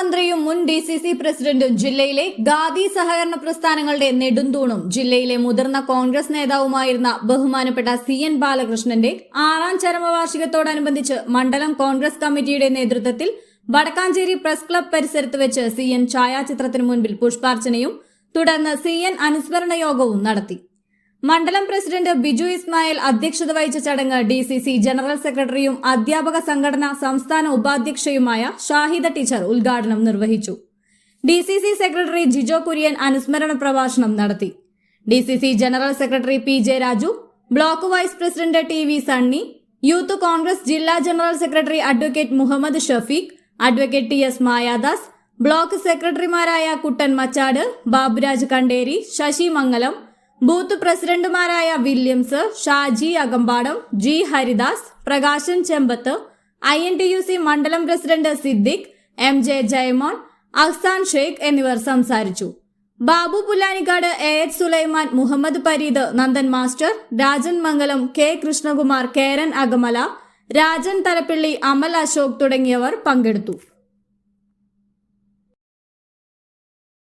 മന്ത്രിയും മുൻ D C C പ്രസിഡന്റും ജില്ലയിലെ ഖാദി സഹകരണ പ്രസ്ഥാനങ്ങളുടെ നെടുന്തൂണും ജില്ലയിലെ മുതിർന്ന കോൺഗ്രസ് നേതാവുമായിരുന്ന ബഹുമാനപ്പെട്ട സി എൻ ബാലകൃഷ്ണന്റെ ആറാം ചരമവാർഷികത്തോടനുബന്ധിച്ച് മണ്ഡലം കോൺഗ്രസ് കമ്മിറ്റിയുടെ നേതൃത്വത്തിൽ വടക്കാഞ്ചേരി പ്രസ് ക്ലബ് പരിസരത്ത് വെച്ച് സി എൻ ഛായാചിത്രത്തിന് മുൻപിൽ പുഷ്പാർച്ചനയും തുടർന്ന് സി എൻ അനുസ്മരണ യോഗവും നടത്തി. മണ്ഡലം പ്രസിഡന്റ് ബിജു ഇസ്മായിൽ അധ്യക്ഷത വഹിച്ച ചടങ്ങ് ഡി സി സി ജനറൽ സെക്രട്ടറിയും അധ്യാപക സംഘടന സംസ്ഥാന ഉപാധ്യക്ഷയുമായ ഷാഹിദ ടീച്ചർ ഉദ്ഘാടനം നിർവഹിച്ചു. ഡി സെക്രട്ടറി ജിജോ കുര്യൻ അനുസ്മരണ പ്രഭാഷണം നടത്തി. D general secretary P J Raju block vice president T V Sunny youth congress ജില്ലാ general secretary advocate Muhammad Shafeeq advocate T S Mayadas block സെക്രട്ടറിമാരായ കുട്ടൻ മച്ചാട് ബാബുരാജ് കണ്ടേരി ശശി മംഗലം ബൂത്ത് പ്രസിഡന്റുമാരായ Williams Shaji Akampadam G Haridas Prakashan Chembath I N T U C മണ്ഡലം president Siddique M J Jayamon Ahsan Sheikh എന്നിവർ സംസാരിച്ചു. Babu Pullanikkad A H Sulaiman Muhammad Pareed Nandan master Rajan Mangalam K Krishnakumar Keran Agamala Rajan Thalappilly Amal Ashok തുടങ്ങിയവർ പങ്കെടുത്തു.